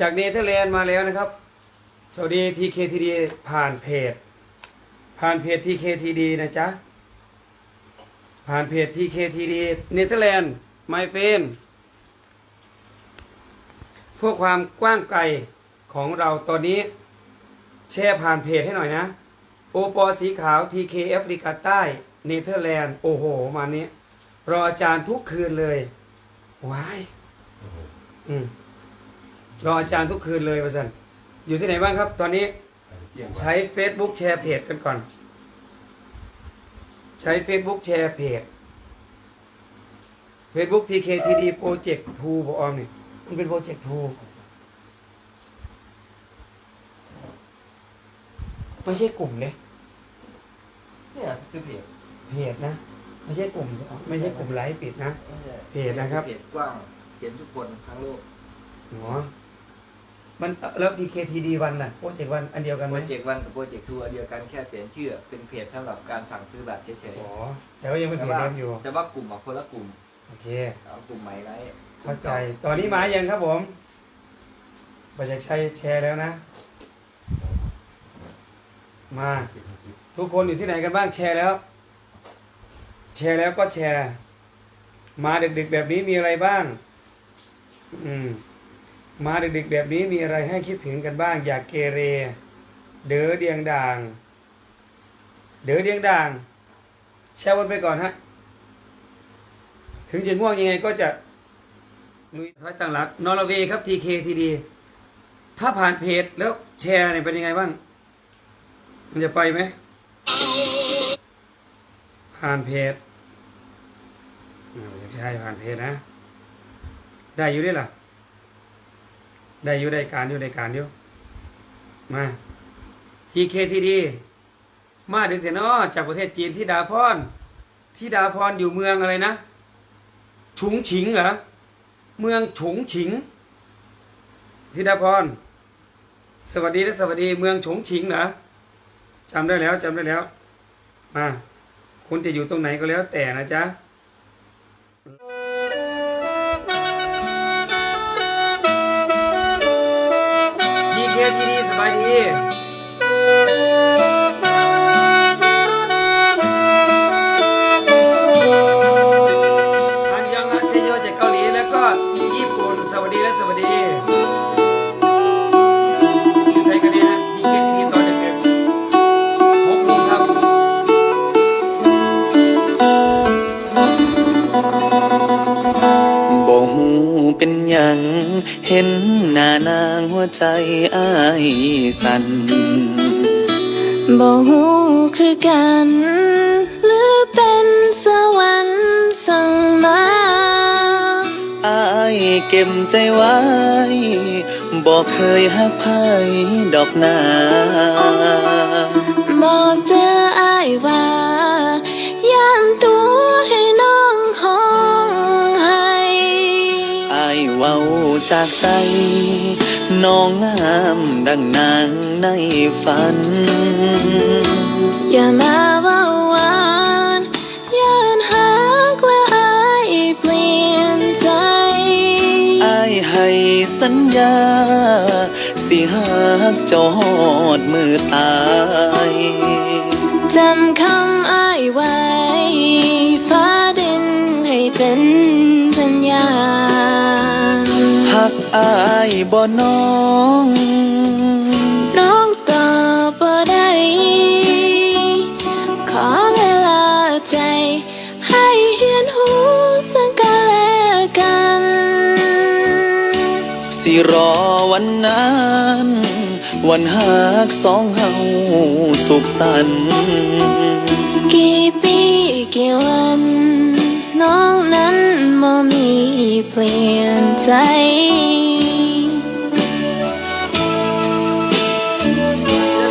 จากเนเธอร์แลนด์มาแล้วนะครับ สวัสดี TKTD ผ่านเพจ ผ่านเพจ TKTD นะจ๊ะ ผ่านเพจ TKTD เนเธอร์แลนด์ไมเป็นเพื่อความกว้างไกลของเราตอนนี้ แชร์ผ่านเพจให้หน่อยนะ โอปอสีขาว TK แอฟริกาใต้เนเธอร์แลนด์ โอ้โห มานี้ รออาจารย์ทุกคืนเลย ว้าย อืม รออาจารย์ทุกคืนเลยประสันอยู่ที่ไหนบ้างครับ ตอนนี้ใช้ Facebook แชร์เพจกันก่อน ใช้ Facebook แชร์เพจ Facebook TKTD Project 2บอกออมนี่มันเป็นโปรเจกต์2ไม่ใช่กลุ่มเลยเนี่ยคือเพจเพจนะ ไม่ใช่กลุ่ม ไม่ใช่กลุ่มไลฟ์ปิดนะ เพจนะครับ เพจกว้างเห็นทุกคนทั้งโลกหัว มันแล้ว TKTD วันน่ะโปรเจกต์วันอันเดียวกันโปไหมรเจกต์วันกับโปรเจกต์ทัวร์เดียวกันแค่เปลี่ยนชื่อเป็นเพจสำหรับการสั่งซื้อบัตรเฉยอ๋อแต่ว่ายังๆเป็นเพจว่าเดิมอยู่แต่ว่ากลุ่มอะคนละกลุ่มโอเค เอากลุ่มใหม่ไว้เข้าใจตอนนี้มายังครับผมบัญญัติชัยแชร์แล้วนะ มา ทุกคนอยู่ที่ไหนกันบ้างแชร์แล้ว แชร์แล้วก็แชร์ มาดึกๆแบบนี้มีอะไรบ้าง อืม มาดึกๆแบบนี้มีอะไรให้คิดถึงกันบ้าง อยากเกเร เด้อเดียงด่าง เด้อเดียงด่าง แชร์วนไปก่อนฮะ ถึงจะง่วงยังไงก็จะลุยท้อยตั้งหลักนอร์เวย์ครับ TKTD ถ้าผ่านเพจแล้วแชร์เนี่ยเป็นยังไงบ้าง มันจะไปไหม ผ่านเพจอ่าไม่ใช่ผ่านเพจนะ ได้อยู่ด้วยล่ะ ได้อยู่ได้การอยู่ได้การอยู่มา TKTD มาดึกแต่นอจากประเทศจีนที่ดาพรที่ดาพรอยู่เมืองอะไรนะ ฉุงฉิงเหรอเมืองฉุงฉิงธิดาพร สวัสดีและสวัสดีเมืองฉงฉิงเหรอจำได้แล้วจำได้แล้ว มา คุณจะอยู่ตรงไหนก็แล้วแต่นะจ๊ะ บายดีอันยังอาเซโยจากเกาหลีแล้วก็ญี่ปุ่นสวัสดีและสวัสดีอยู่ใส่กันดีนะที่เกตที่ตอนเด็กๆหกโมงครับบ่หูเป็นหยังเห็น หน้านางหัวใจอ้ายสั่นบ่ฮู้คือกัน หรือเป็นสวรรค์สั่งมาอ้ายเก็บใจไว้บ่เคยหักไผดอกนาบ่เสื้ออายว่า จากใจ น้องงามดังนางในฝัน อย่ามาเว้าหวานย่านหากว่าอายเปลี่ยนใจอายให้สัญญา สิหักเจ้าหอดมือตายจำคำอ้ายไว้ฟ้าดินให้เป็นพยาน หักอายบ่น้อง น้องตอบบ่ได้ ขอเวลาใจ ให้เห็นหูสังกันและกัน สิรอวันนั้น วันหักสองเฮาสุขสันต์กี่ปีกี่วัน น้องนั้น บ่มีเปลี่ยนใจ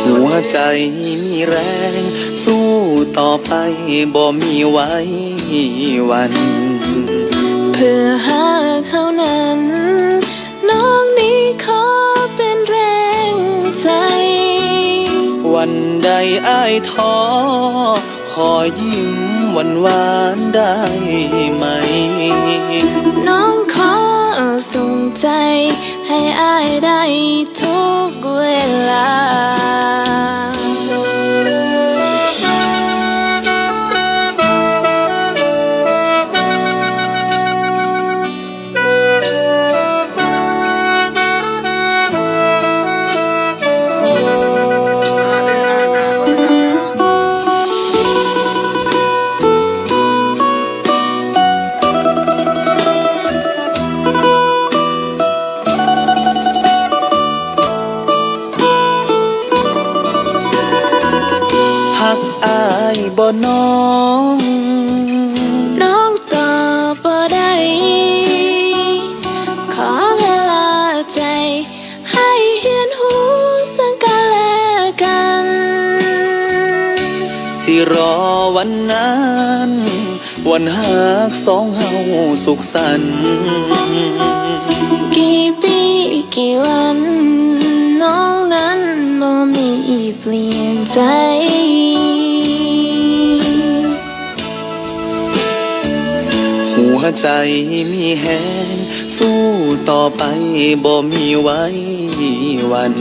หัวใจมีแรง สู้ต่อไปบ่มีไว้วัน เพื่อหาเขานั้น น้องนี้ขอเป็นแรงใจ วันใดอ้ายท้อขอยิ้ม หวานหวานได้ไหม น้องขอส่งใจให้อายได้ทุกเวลา บ่น้องน้องตอบบ่ได้ขอเวลาใจ ให้เห็นหูซึ่งกันและกัน สิรอวันนั้น วันหักสองเฮาสุขสันต์กี่ปีกี่วันน้องนั้นบ่มีเปลี่ยนใจ หัวใจมีแหงสู้ต่อไปบ่มีไว้วัน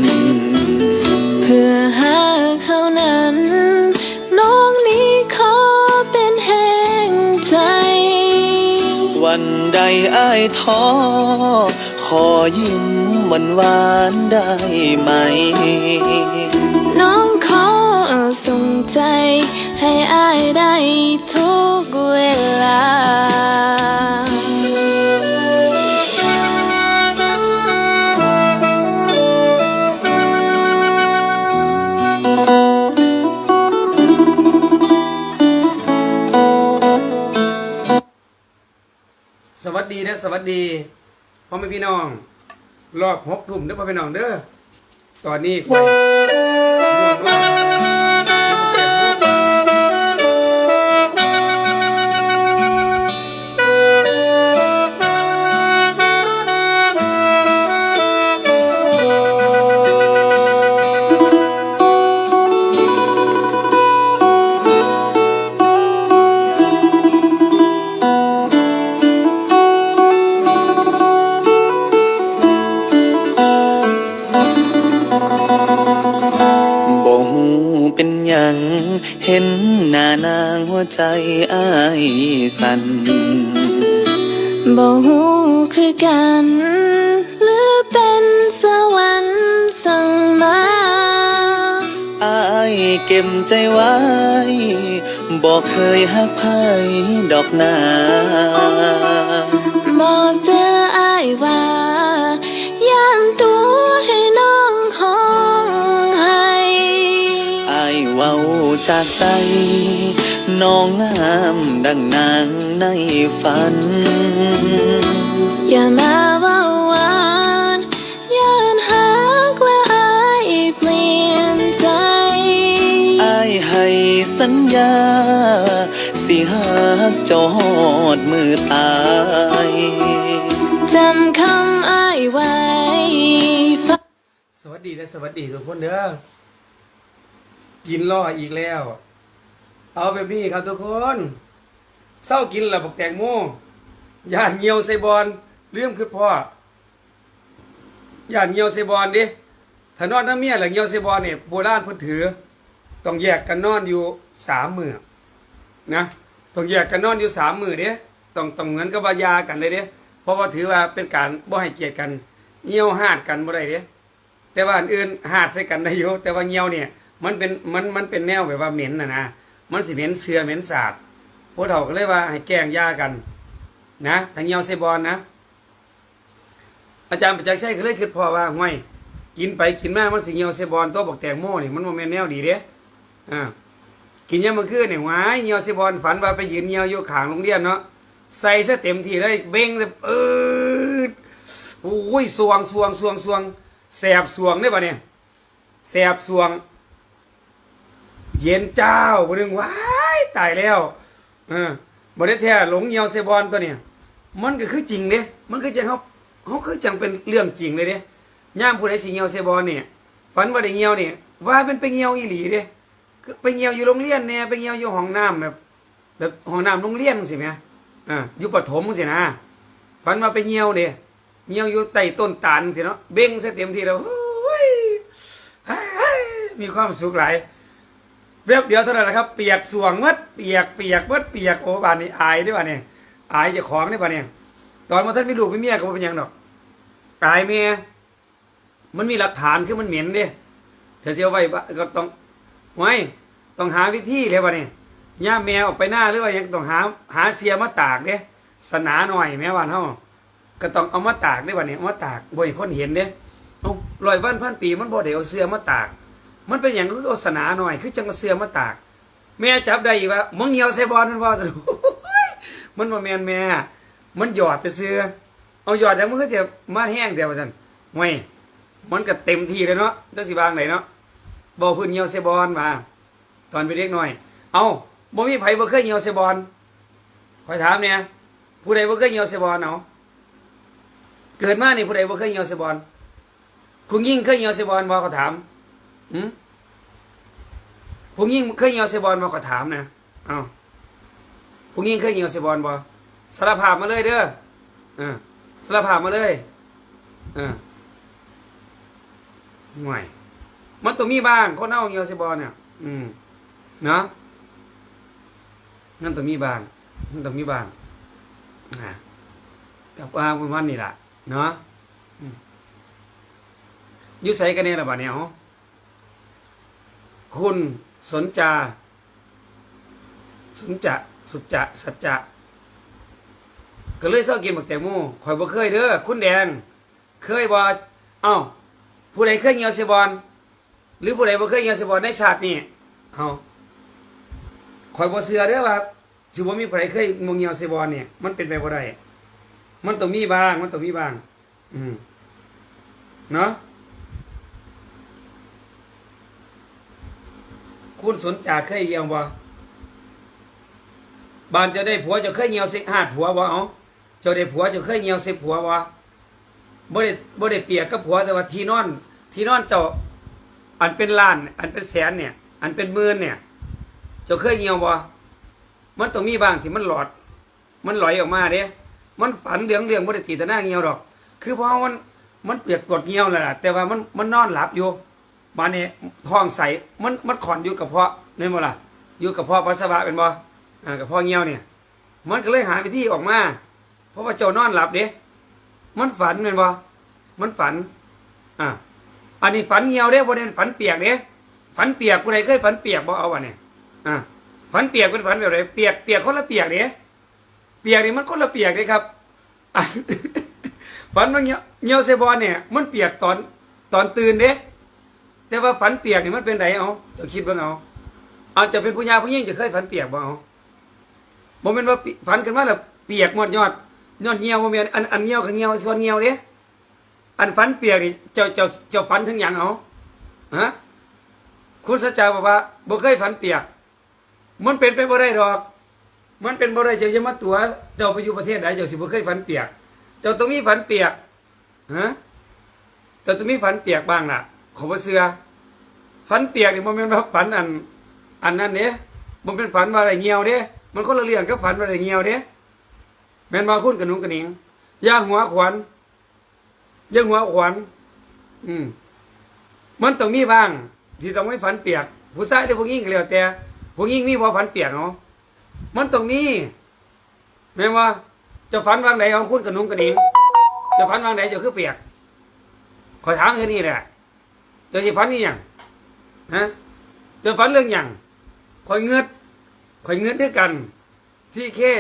เพื่อหาเขานั้น น้องนี้ขอเป็นแห่งใจ วันใดอ้ายท้อขอยิ้มหวานหวานๆได้ไหม น้องขอส่งใจให้อายได้ทุกเวลา สวัสดีนะสวัสดีพ่อแม่พี่น้อง รอบหกทุ่มเด้อพ่อแม่พี่น้องเด้อตอนนี้ควน บอกเคยหักไผดอกนาบ่เสื้ออายว่าย่านตัวให้น้องห้องให้อายเว้าจากใจ น้องงามดังนางในฝัน อย่ามา ญา สิหักจอดมือตาย จำคำอายไว้ สวัสดีและสวัสดีทุกคนเด้อกินล่ออีกแล้ว เอาแบบนี้ครับทุกคนเศร้ากินและบอกแตงโมอย่าเงียวใส่บอลเรื่องคือพ่ออย่าเงียวใส่บอลดิถ้านอนน้ำเมียหรือเงียวใส่บอลเนี่ยโบราณพิ่นถือ ต้องแยกกันนอนอยู่สามมือนะต้องแยกกันนอนอยู่สามมือเด้ต้องต้องเหมือนกับว่ายากันเลยเด้เพราะว่าถือว่าเป็นการบ่ให้เกียรติกันเงียวหาดกันบ่ได้เด้แต่ว่าอื่นหาดใส่กันได้อยู่แต่ว่าเงียวเนี่ย มันเป็นมันมันเป็นแนวแบบว่าเหม็นนะนะมันสิเหม็นเสือเหม็นสาดพวกเฒ่าก็เลยว่าให้แกงยากัน นะถ้าเงียวใส่บอลนะ อาจารย์ประจักษ์ชัยก็เลยคิดพอว่าห่วยกินไปกินมามันสิเงียวใส่บอลตัวบอกแตงโมนี่มันบ่แม่นแนวดีเด้ อ่ากินยามมื้อคืนเนี่ยหวายเหี่ยวสิบอลฝันว่าไปยืนเหี่ยวอยู่ข้างโรงเรียนเนาะใส่ซะเต็มที่เลยเบ่งเลยเออโอ้ยสวงสวงสวงสวงแสบสวงได้ปะเนี่ยแสบสวง เย็นเจ้าบ่นึงว้ายตายแล้วเออบ่ได้แท้หลงเหี่ยวเซบอลตัวเนี่ยมันก็คือจริงเด้มันคือจังเฮาเฮาคือจังเป็นเรื่องจริงเลยเด้ย่ามผู้ใดสิเหี่ยวเซบอลเนี่ยฝันว่าได้เหี่ยวเนี่ยว่าเป็นไปเหี่ยวอีหลีเด้ คือไปเงียวอยู่โรงเรียนเนี่ยไปเงียวอยู่ห้องน้ำแบบ แบบห้องน้ำโรงเรียนสิแม่อ่าอยู่ประถมสินะฝันว่าไปเงียวเด้เหี่ยวอยู่ใต้ต้นตาลสิเนาะเบ่งซะเต็มที่แล้วเฮ้ยมีความสุขหลายแวบเดียวเท่านั้นแหละครับ เปียกสวงมัดเปียกเปียกมัดเปียกโอ้บานนี้อายเด้วยบานนี้อายจะของได้บานนี้ตอนมาท่านมีลูกมีเมียก็เป็นยังดอกอายเมียมันมีหลักฐานคือมันเหม็นเด้เธอเสียไว้บะก็ต้อง ไว้ต้องหาวิธีเลยบานนี้ย่าแมวออกไปหน้าหรือว่ายังต้องหาหาเสียมาตากเด้สนาหน่อยแม่วันเฮาก็ต้องเอามาตากได้วันนี้เอามาตากบ่ให้คนเห็นเด้เอาลอยวันพันปีมันบ่ได้เอาเสื้อมาตาก มันเป็นอย่างคือเอาสนาหน่อย คือจังเอาเสื้อมาตาก แม่จับได้อีกว่ามึงเหี่ยวใส่บอลมันบ่สนุมันบ่แม่นแม่ มันหยอดไปเสื้อเอาหยอดแล้วมันก็จะมาแห้งเดียวว่าซั่นห่วยมันก็เต็มที่เลยเนาะจังสิบางไหนเนาะ บ่พื้นเหี่ยวใส่บอลมาตอนเป็นเด็กน้อย เอาบ่มีไผบ่เคยเหี่ยวใส่บอลคอยถามเนี่ยผู้ใดบ่เคยเหี่ยวใส่บอลเอาะเกิดมานี่ผู้ใดบ่เคยเหี่ยวเสยบอลผู้ยิ่งเคยเหี่ยวเสยบอลบ่เขาถามหืมผู้ยิ่งเคยเหี่ยวเสยบอลบ่เขาถามนะเอาผู้ยิ่งเคยเหี่ยวเสยบอลบ่สารภาพมาเลยเด้ออสารภาพมาเลยเออห่วย มันต้องมีบ้างคนเอาเหี่ยวเสยบอลเนี่ย อืมเนาะนั่นต้องมีบ้างนั่นต้องมีบ้างอ่ากับว่าประมาณนี้ล่ะ เนาะยุใสกันเนี่ยละบ่เนี่ยเอคุณสนจาสนจะสุจะสัจจะก็เลยเศร้ากินบักแตงโมข่อยบ่เคยเด้อคุณแดง เคยบ่เอ้าผู้ใดเคยเหี่ยวเสยบอล หรือผู้ใดบ่เคยเหี่ยวเสบอลในชาตินี้เอ้าข่อยบ่เชื่อเด้อว่าสิบ่มีผู้ใดเคยงงเหี่ยวเสบอลเนี่ยมันเป็นไปบ่ได้มันต้องมีบ้าง มันต้องมีบ้าง อืมเนาะคุณสนจากเคยเหี่ยวบ่บ้านจะได้ผัวจะเคยเหี่ยวเสกหาดผัวบ่เอาจ้าได้ผัวจะเคยเหี่ยวเสกผัวบ่บ่ได้บ่ได้เปียกกับผัวแต่ว่าที่นอน ที่นอนเจ้า อันเป็นล้าน อันเป็นแสนเนี่ย อันเป็นหมื่นเนี่ยจ้าเคยเหี่ยวบ่มันต้องมีบางที่มันหลอด มันลอยออกมาเด้มันฝันเรื่องเรื่องบ่ได้ตีแต่หน้าเงียวดอก คือเพราะมันมันเปียกปวดเงียวแหละล่ะแต่ว่ามันมันนอนหลับอยู่บานนี้ท้องใสมันมันขอนอยู่กับเพาะนี่นบ่ล่ะอยู่กับเพาะปัสสาวะเป็นบ่อ่ากับเพาะเงียวเนี่ย มันก็เลยหาวิธีออกมา เพราะว่าเจ้านอนหลับเด้มันฝันเป็นบ่มันฝัน อ่า อันนี้ฝันเงียวเด้บ่ได้ฝันเปียกเด้ฝันเปียกผู้ใดเคยฝันเปียกบ่เอาวะเนี่ยอ่าฝันเปียกเป็นฝันแบบไหนเปียกเปียกคนละเปียกเด้เปียกนี่มันคนละเปียกเลยครับฝันว่าเงี้ยวเงียวเซบอลเนี่ย มันเปียกตอนตอนตื่นเด้แต่ว่าฝันเปียกนี่มันเป็นไงเอาจะคิดบ้างเอาเอาจะเป็นผู้ยาผู้ยิ่งจะเคยฝันเปียกบ้างเอาบ่แม่นว่าฝันกันว่าแบบเปียกหมดยอดยอดเงี้ยวบ่แม่นอันอันเงี้ยวกับเงี้ยวส่วนเงี้ยวเด้ อันฝันเปียกนี่เจ้าเจ้าเจ้าฝันถึงหยังเอาฮะคุณสัจจาบอกว่าบ่เคยฝันเปียก มันเป็นไปบ่ได้ดอก มันเป็นบ่ได้เจ้าจะมาตัวเจ้าไปอยู่ประเทศใดเจ้าสิบ่เคยฝันเปียก เจ้าต้องมีฝันเปียกฮะเจ้าต้องมีฝันเปียกบ้างล่ะ ขอบ่เสือฝันเปียกนี่บ่แม่นว่าฝันอัน อันนั้นเด้มันเป็นฝันว่าอะไรเหี่ยวเด้มันคนละเรื่องกับฝันว่าอะไรเหี่ยวเด้แม่นบ่คุณกระนุงกระนิงย่าหัวขวัญ ย่าหัวขวัญอืม มันต้องมีบ้าง ที่ต้องไม่ฝันเปียก ผู้ชายหรือผู้หญิงก็แล้วแต่ผู้หญิงมีบ่ฝันเปียกเนาะมันต้องมีแม่ว่าจะฝันวางไหนเอาคุณกระนุงกระดิ่งจะฝันวางไหนจะคือเปียก ขอถามแค่นี้แหละจะสิฝันนี่ยังฮะจะฝันเรื่องอยังคอยเงือดคอยเงือดด้วยกัน ที่แค่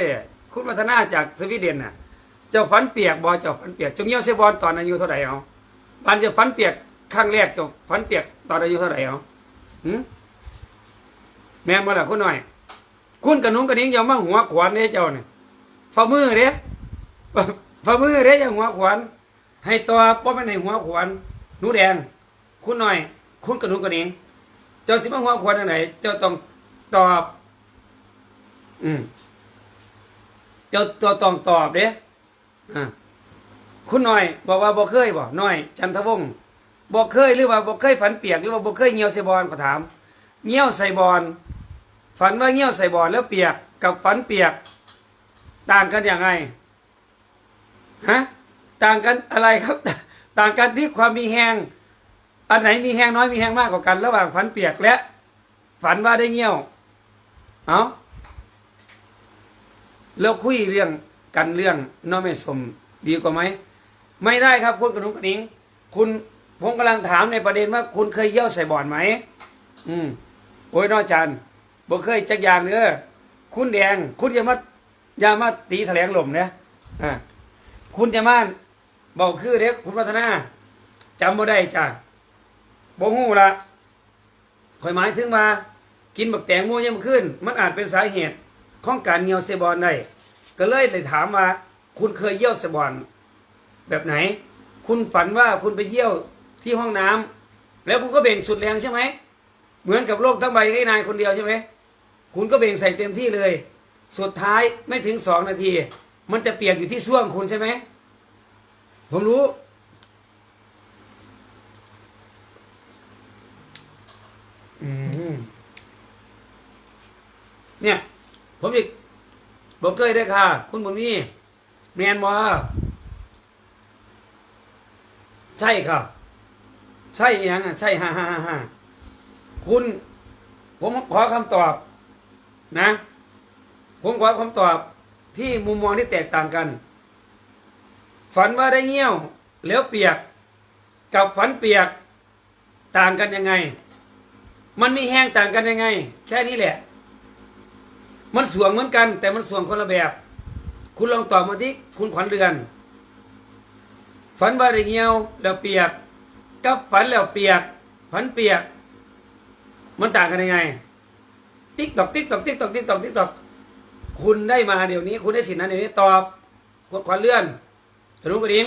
คุณวัฒนาจากสวีเดนน่ะ จ้าฝันเปียกบอเจ้าฝันเปียกจงเยี่ยวเซบอลตอนอายุเท่าไหร่เอาปันจะฝันเปียกครั้งแรกเจ้าฝันเปียกตอนอายุเท่าไหร่เอาหืมแม่นบ่ล่ะคุณหน่อย คุณกระนุงกระนิ้งอย่ามาหัวขวานเด้เจ้าเนี่ยฝ่ามือเด้ฝ่ามือเด้อย่าหัวขวานให้ตัวป้อมในหัวขวานหนูแดง คุณหน่อย คุณกระนุงกระนิ้งเจ้าสิมาหัวขวานอันไหนเจ้าต้องตอบ อืมเจ้าตัวต้องตอบเด้อ่า คุณหน่อย บอกว่าบ่เคยบ่หน่อย จันทวงศ์บ่เคยหรือว่าบ่เคยฝันเปียกหรือว่าบ่เคยเหี่ยวใส่บอลก็ถามเหี่ยวใส่บอลฝันว่าเงี้ยวใส่บ่อแล้วเปียกกับฝันเปียก ต่างกันอย่างไงฮะต่างกันอะไรครับ ต่างกันที่ความมีแหงอันไหนมีแหงน้อยมีแหงมากกว่ากัน ระหว่างฝันเปียกและ ฝันว่าได้เงี้ยวเอาแล้วคุยเรื่อง กันเรื่องน้องไม่สมดีกว่าไหมไม่ได้ครับคุณกระนุงกระนิง คุณผมกำลังถามในประเด็นว่าคุณเคยเยี่ยวใส่บ่อนไหมอืมโอ้ยน้อจันบ่เคยจักอย่างเนื้อคุณแดง คุณอย่ามาอย่ามาตีแถลงหล่มนะอ่าคุณอย่ามาบอกคือเด็กคุณพัฒนาจำบ่ได้จ้ะบ่ฮู้ละข่อยหมายถึงมา กินบักแตงโมยามขึ้น มันอาจเป็นสาเหตุของการเหี่ยวเซบอนได้ ก็เลยเลยถามว่า คุณเคยเยี่ยวเซบอนแบบไหน คุณฝันว่าคุณไปเยี่ยวที่ห้องน้ำแล้วคุณก็เบ่งสุดแรงใช่ไหมเหมือนกับโลกทั้งใบให้นายคนเดียวใช่ไหมคุณก็เบ่งใส่เต็มที่เลย สุดท้ายไม่ถึงสองนาที มันจะเปียกอยู่ที่ส่วงคุณใช่ไหมผมรู้ เนี่ย ผมอีก บอกเคยได้ค่ะ คุณบุญมีแมนมาใช่ค่ะ ใช่ยังอะ ใช่ฮ่าฮ่าฮ่าคุณ ผมขอคำตอบ นะ ผมขอคำตอบที่มุมมองที่แตกต่างกัน ฝันว่าได้เงี้ยว แล้วเปียก กับฝันเปียกต่างกันยังไง มันมีแห้งต่างกันยังไง แค่นี้แหละ มันสวงเหมือนกัน แต่มันสวงคนละแบบ คุณลองตอบมาที่คุณขวัญเรือน ฝันว่าได้เงี้ยวแล้วเปียก กับฝันแล้วเปียก ฝันเปียก มันต่างกันยังไง ติ๊กตอกติ๊กตอกติ๊กตอกติ๊กตอกติ๊กตอกคุณได้มาเดี๋ยวนี้ คุณได้สิทธิ์นั้นเดี๋ยวนี้ตอบขวัญเลื่อนทะลุกระดิ่ง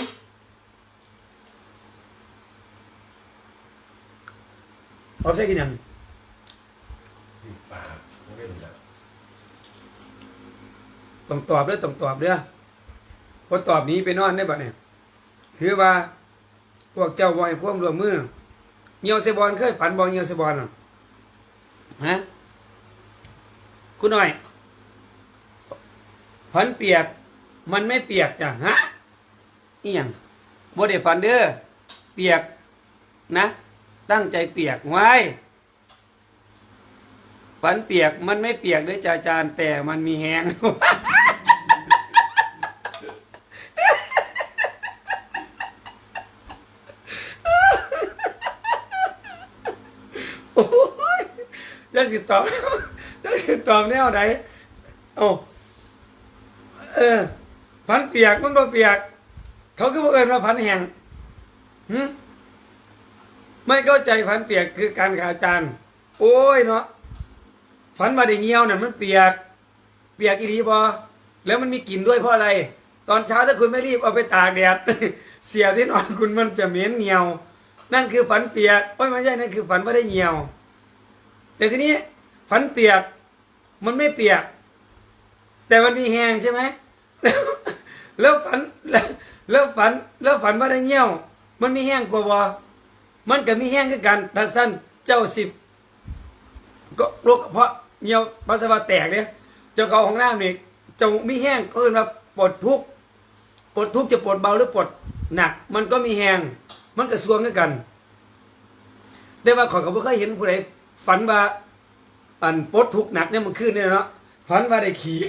ตอบใช่กินยัง ปากไม่ได้รู้จัก ต้องตอบเด้อต้องตอบเด้อพอตอบนี้ไปนอนได้ปะเนี่ยถือว่าพวกเจ้าบอยพวกรวมมือเงียวเซบอลเคยฝันบอลเงียวเซบอลฮะคุณหน่อยฝันเปียก มันไม่เปียกจ้ะฮะเอียงบ่ได้ฝันเด้อเปียกนะ ตั้งใจเปียกไว้ ฝันเปียกมันไม่เปียกด้อจ้าจารย์แต่มันมีแหงโอ้ยยังสิตอบยังสิตอบแนวไหนโอ้เออพันเปียกมันก็เปียก เขาก็บอกเอิญว่าพันแหงหึไม่เข้าใจพันเปียกคือการขาจารย์โอ้ยเนาะ ฝันมาได้เงี้ยวเนี่ยมันเปียก เปียกอีรีบอแล้วมันมีกลิ่นด้วยเพราะอะไร ตอนเช้าถ้าคุณไม่รีบเอาไปตากแดดเสียที่นอนคุณมันจะเหม็นเงียว นั่นคือฝันเปียกโอ้ยไม่ใช่นั่นคือฝันว่าได้เงียว แต่ทีนี้ฝันเปียก มันไม่เปียก แต่มันมีแหงใช่ไหมแล้วฝันแล้วฝันแล้วฝันว่าได้เงี้ยว มันมีแห้งกว่าบอมันก็มีแห้งคือกันทัสั้นเจ้าสิบก็โรคกระเพาะ เงียวปัสสาวะแตกเนี่ยเจ้าเขาของน้ำนี่จ้ามีแห้งก็คือว่าปวดทุกปวดทุกจะปวดเบาหรือปวดหนัก มันก็มีแห้งมันก็สวงกัน แต่ว่าขอยก็บ่เคยเห็นผู้ใดฝันว่าอันปวดทุกหนักเนี่ยมันขึ้นเนี่ยเนาะฝันว่าได้ขี่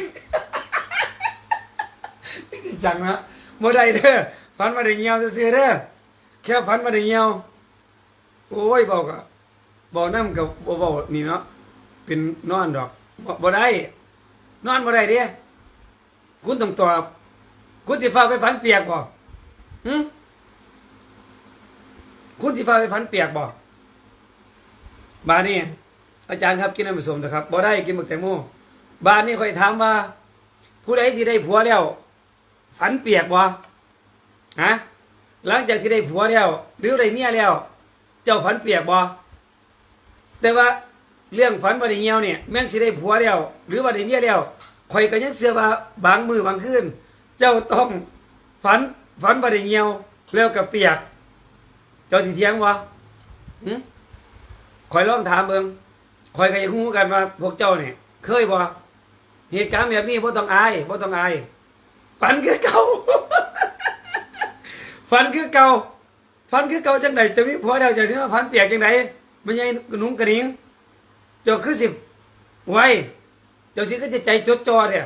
จังนะบ่ได้เด้อฝันว่าได้เงียวซื่อๆเด้อแค่ฝันว่าได้เงียวโอ้ยบอกอะบอกน้ำกับบอกนี่เนาะ เป็นนอนดอกบ่บ่ได้ นอนบ่ได้เด้คุณต้องตอบ คุณสิพาไปฝันเปียกบ่หึคุณสิพาไปฝันเปียกบ่บานนี้อาจารย์ครับกินน้ำผสมนะครับบ่ได้กินหมึกแตงโมบานนี้คอยถามว่า ผู้ใดที่ได้ผัวแล้ว ฝันเปียกบ่ฮะหลังจากที่ได้ผัวแล้ว หรือได้เมียแล้ว เจ้าฝันเปียกบ่แต่ว่า เรื่องฝันว่าได้เหี่ยวเนี่ยแม่นสิได้ผัวแล้ว หรือว่าได้เมียแล้วข่อยก็ยังเชื่อว่าบางมือบางคืนเจ้าต้องฝันฝันว่าได้เหี่ยวแล้วก็เปียก เจ้าสิเถียงบ่หึข่อยลองถามเบิ่งข่อยก็อยากรู้กันว่าพวกเจ้าเนี่ยเคยบ่เหตุการณ์แบบนี้บ่ต้องอายบ่ต้องอายฝันคือเก่าฝันคือเก่าฝันคือเก่าจังไดจะมีผัวเดียวจะที่ว่าฝันเปียกจังไดไม่ใช่หนุ่มกระดิ่ง เจ้าคือสิไว้เจ้าสิก็จะใจจดจ่อเนี่ย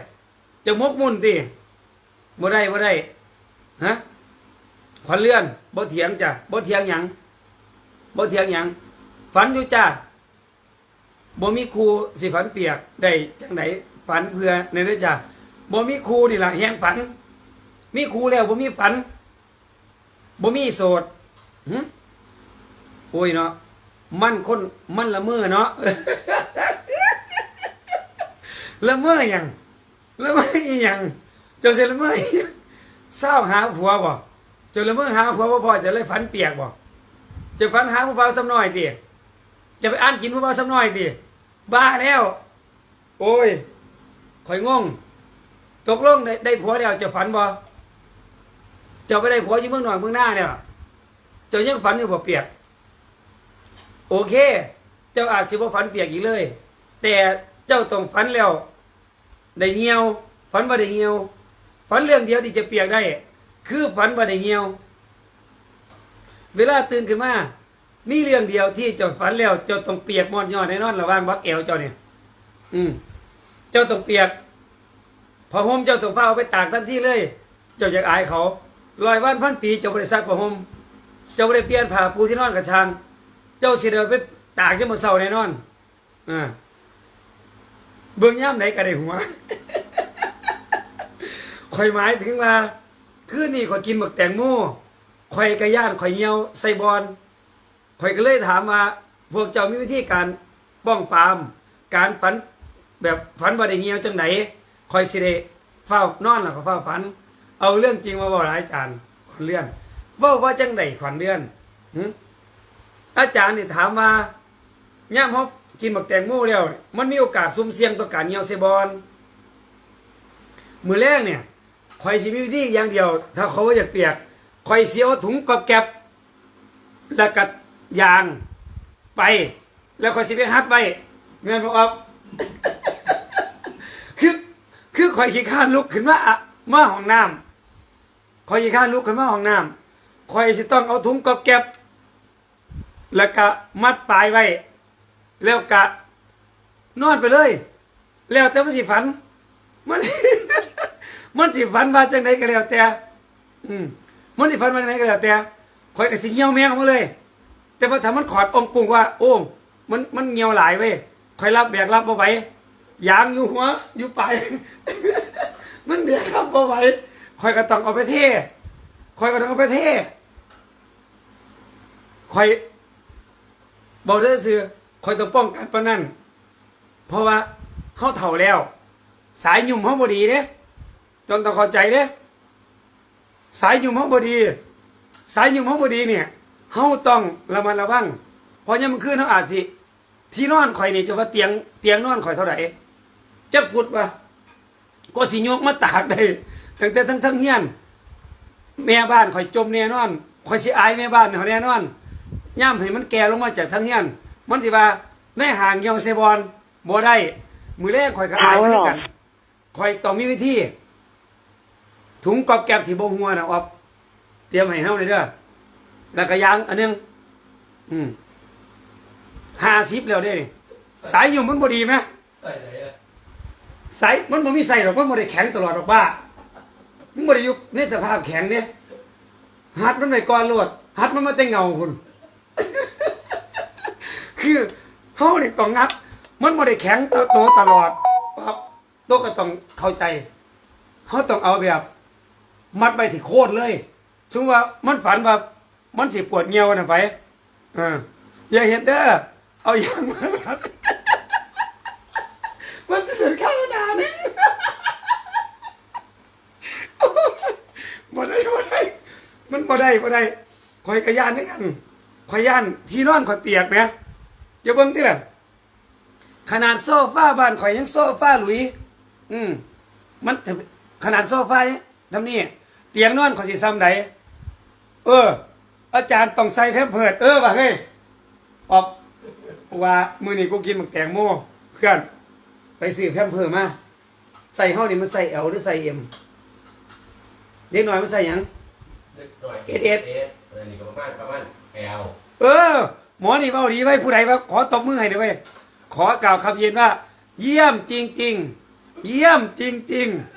จะมกมุ่นติบ่ได้บ่ได้ฮะขวัญเลื่อนบ่เถียงจ้ะบ่เถียงหยังบ่เถียงหยังฝันอยู่จ้าบ่มีครูสิฝันเปียกได้จังไดฝันเพื่อในเด้อจ้ะบ่มีครูนี่ล่ะแฮงฝัน มีครูแล้วบ่มีฝันบ่มีโสดหึโอ้ยเนาะ มันคนมันละเมอเนาะละเมอหยังละเมออีหยังเจ้าเสละเมอเศร้าหาผัวบ่เจ้าละเมอหาผัวบ่พอจะเลยฝันเปียกบ่จะฝันหาผู้บ่าวซ้ำน้อยติจะไปอ่านกินผู้บ่าวซ้ำน้อยติบ้าแล้ว โอ้ยข่อยงง ตกลงได้ได้ผัวแล้วจะฝันบ่เจ้าไปได้ผัวอยู่เมืองหน่อยเมืองหน้าเนี่ยเจ้ายังฝันอยู่บ่เปียก โอเค เจ้าอาจสิบ่ฝันเปียกอีกเลย แต่เจ้าต้องฝันแล้วได้เงียวฝันบ่ได้เงียวฝันเรื่องเดียวที่จะเปียกได้ คือฝันบ่ได้เงียว เวลาตื่นขึ้นมามีเรื่องเดียวที่เจ้าฝันแล้ว เจ้าต้องเปียกมอดยอดแน่นอนระหว่างบักเอวเจ้าเนี่ยอืมเจ้าต้องเปียกผ้าห่มเจ้าต้องเฝ้าไปตากทันทีเลย เจ้าจะอายเขาลอยวันพันปีเจ้าบริษัทผ้าห่มเจ้าบริเปลี่ยนผ้าปูที่นอนกับชาง จ้าสิเดินไปตากจะมาเศร้าแน่นอนอ่าเบื้องย่ำไหนก็ได้หัวข่อยหมายถึงว่าคืนนี้ข่อยกินหมึกแตงโมข่อยกระย่านข่อยเหี่ยวใส่บอลข่อยก็เลยถามว่าพวกเจ้ามีวิธีการป้องปาม การฝันแบบฝันบ่ได้เงี้ยวจังไหนข่อยสิได้เฝ้านอนแล้วก็เฝ้าฝัน เอาเรื่องจริงมาบอกอายจารย์ขวัญเลื่อนเว่าว่าจังไหนขวัญเลื่อนหึ อาจารย์นี่ถามว่าย่ามเฮากินหมึกแตงโมแล้ว มันมีโอกาสซุ่มเสี่ยงต่อการเหี่ยวใส่บอลมือแรกเนี่ยคอยสิมีวิธีอย่างเดียว ถ้าเขาว่อยากเปียกคอยเสียเอาถุงกอบแก็บแล้วก็ยางไป แล้วคอยสิไปฮัดไปเงินบอกออกคือคือคอยขี้ข้านลุกขึ้นมาอะมาห้องน้ำคอยขี้ข้านลุกขึ้นมาห้องน้ำคอยสิต้องเอาถุงกอบแก็บ แล้วก็มัดปลายไว้ แล้วก็นอนไปเลย แล้วแต่มันสิฝัน มัน มันสิฝันว่าจังไดก็แล้วแต่ อืมมันสิฝันว่าจังไดก็แล้วแต่ข่อยก็สิเหี่ยวแมงมาเลย แต่ว่าถ้ามันขอดองปุงว่า โอ้มันมันเหี่ยวหลายเว้ยข่อยรับแบกรับบ่ไหวยางอยู่หัวอยู่ปลายมันแบกรับบ่ไหวข่อยก็ต้องเอาไปเทข่อยก็ต้องเอาไปเทข่อย บอกได้อซื่อข่อยต้องป้องกันปานนั้นเพราะว่าเฮาเฒ่าแล้ว สายหยุ่มเขาบดีเด้จนต้องเข้าใจเด้สายหยุ่มเขาบดี สายหยุ่มเขาบดีเนี่ยเขาต้องระมัดระวังเพราะยังมันขึ้นเขาอาจสิ ที่นอนข่อยนี่จะว่าเตียงเตียงนอนข่อยเท่าไหร่จะพูดว่าก็สิโยกมาตากได้ตั้งแต่ทั้งทั้งเฮียน แม่บ้านข่อยจมแน่นอนข่อยสิอายแม่บ้านเขาแน่นอน ย่ำให้มันแก่ลงมาจากทั้งเฮียน มันสิว่าในห่างเหี่ยวเซบอลบ่ได้ มือแรกข่อยก็อายมันด้วยกันคอยต้องมีวิธี ถุงกอบแก็บที่โบหัวนะออบเตรียมให้เฮาเลยเด้อแล้วก็ยางอันหนึง อืมห้าสิบแล้วเด้นี่สายอยู่มันบ่ดีไหมใส่ไหนอะสายมันบ่มีใส่หรอกมันบ่ได้แข็งตลอดหรอกบ้ามันบ่ได้อยู่ในสภาพแข็งเด้หัดมันไปก่อนโลดหัดมันมาแต่เงาคุณ คือเฮานี่ต้องงับ มันบ่ได้แข็งโตโตตลอดครับโตก็ต้องเข้าใจเฮาต้องเอาแบบ มัดไปที่โคตรเลยสมมติว่ามันฝันว่ามันสิปวดเงียวน่ะไปเอออย่าเห็นเด้อเอาอย่างมาลัดมันเป็นข้าหนานี่บ่ได้บ่ได้ มันบ่ได้บ่ได้คอยกระยานด้วยกันคอยย่านที่นอนคอยเปียกไหม อย่าเบิ่งที่ละขนาดโซฟาบ้านข่อยยังโซฟาหลุย อืมมันถึงขนาดโซฟาทำนี่เตียงนอนข่อยสิซ้ำใดเออ อาจารย์ต้องใส่แพมเพิร์ดเออว่ะเฮ้ยออกว่ามือนี้กูกินหมึกแตงโมเพื่อน ไปซื้อแพมเพิร์ดมาใส่เฮานี่มันใส่เอลหรือใส่เอ็มเด็กน้อยมันใส่หยังเล็กน้อยเอ็ดเอ็ดเอ็ดอันนี้ก็ประมาณประมาณแอลเออ หมอนี่เบาดีไว้ผู้ใดว่าขอตบมือให้ด้วยเวยขอกล่าวคำเย็นว่า เยี่ยมจริง ๆ เยี่ยมจริง ๆ